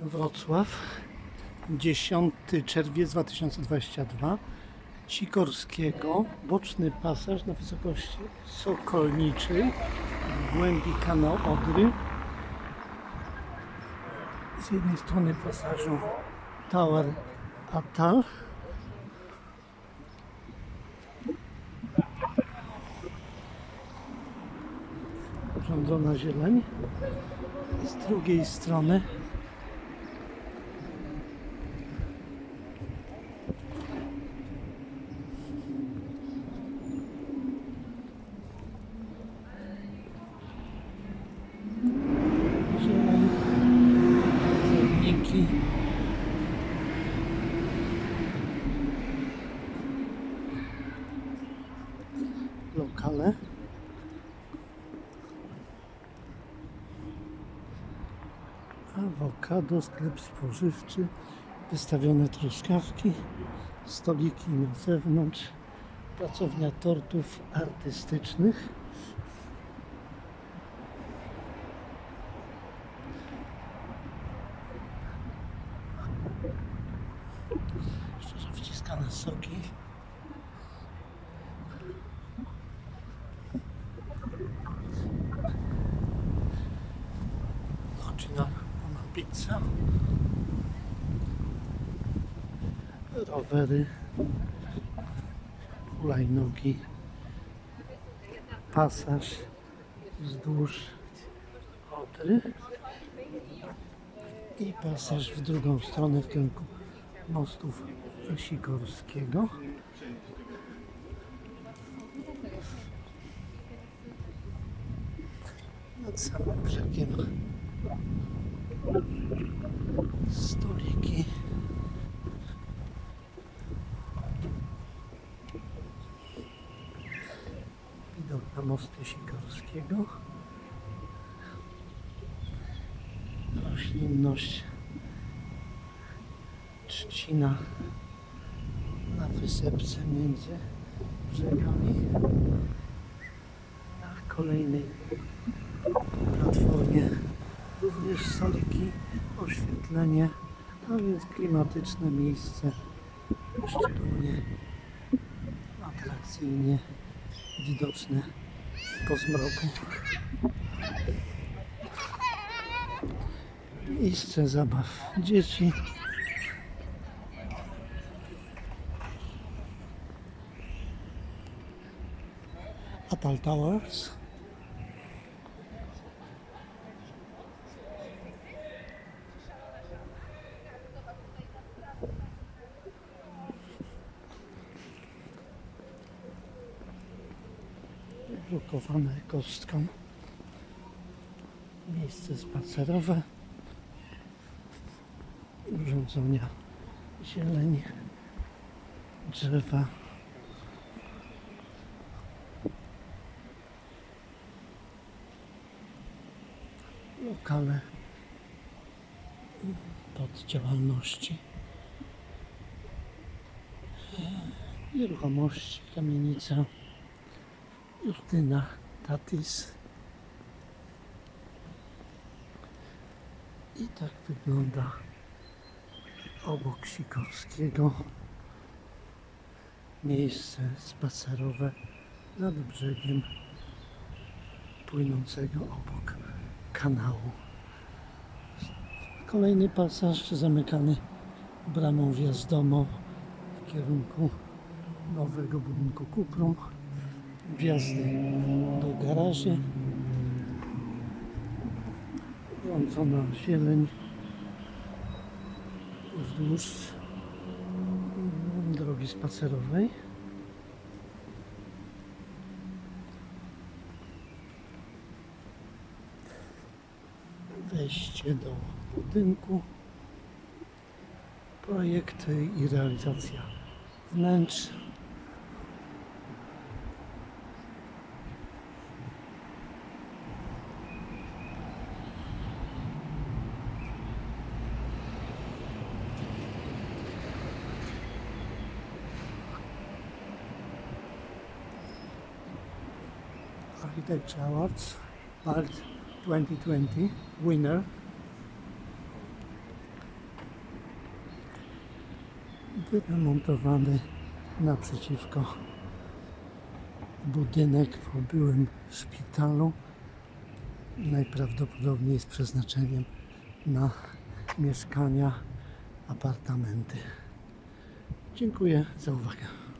Wrocław, 10 czerwiec 2022. Sikorskiego, boczny pasaż na wysokości Sokolniczej, w głębi kanał Odry. Z jednej strony pasażu Tower Atal. Urządzona zieleń. Z drugiej strony zieleń, zerniki. Lokale. Awokado, sklep spożywczy, wystawione truskawki, stoliki na zewnątrz, pracownia tortów artystycznych. Szczerze wciskane soki. Pizza. Rowery. Hulajnogi. Pasaż wzdłuż Odry. I pasaż w drugą stronę w kierunku mostów Sikorskiego. Nad samym brzegiem stoliki. Widok na mosty Sikorskiego. Roślinność trzcina na wysepce między brzegami. Na kolejnej platformie również soliki, oświetlenie, a więc klimatyczne miejsce, szczególnie atrakcyjnie widoczne po zmroku. Miejsce zabaw dzieci. Atal Towers. Blokowane kostką. Miejsce spacerowe. Urządzenia zieleń, drzewa. lokale pod działalności nieruchomości, kamienica Justyna Tatis i tak wygląda obok Sikorskiego miejsce spacerowe nad brzegiem płynącego obok kanału. Kolejny pasaż zamykany bramą wjazdową w kierunku nowego budynku Kuprum. Wjazdy do garaży. Włączona zieleń wzdłuż drogi spacerowej. wejście do budynku, projekty i realizacja wnętrz. Architecture Awards, part 2020, winner. Wyremontowany naprzeciwko budynek po byłym szpitalu. Najprawdopodobniej z przeznaczeniem na mieszkania, apartamenty. Dziękuję za uwagę.